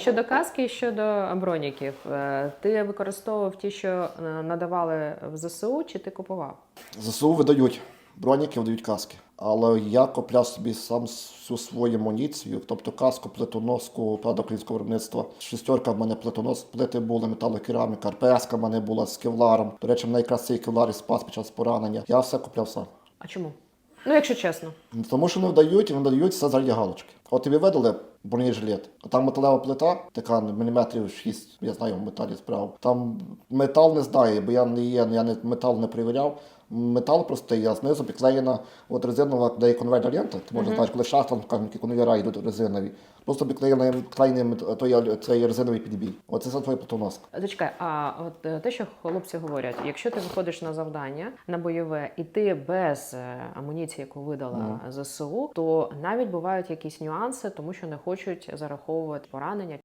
Щодо каски і щодо броніків, е, ти використовував ті, що е, надавали в ЗСУ, чи ти купував? ЗСУ видають броніки, видають каски. Але я купляв собі сам всю свою амуніцію, тобто каску, плитоноску, правда, українського виробництва. Шестерка в мене плитонос, плити були, металокераміка, РПС-ка в мене була з кевларом. До речі, мене якраз цей кевлар і спас під час поранення. Я все купляв сам. А чому? Ну, якщо чесно. Тому що не вдають і не все заради галочки. От тобі видали бронежилет, а там металева плита, така міліметрів 6, я знаю, в металі справа. Там метал не знаю, бо я не є, я не метал не перевіряв. Метал простий, а знизу підклеєна от резинова, де є конвейер лента. Ти може знаєш, коли шахта, там які конвейера йдуть резинові. Просто підклеєна клеєний той, цей резиновий підбій. Оце за твоя плитоноска. Зачекай, а от е, те, що хлопці говорять, якщо ти виходиш на завдання на бойове і ти без е, амуніції, яку видала ЗСУ, то навіть бувають якісь нюанси, тому що не хочуть зараховувати поранення.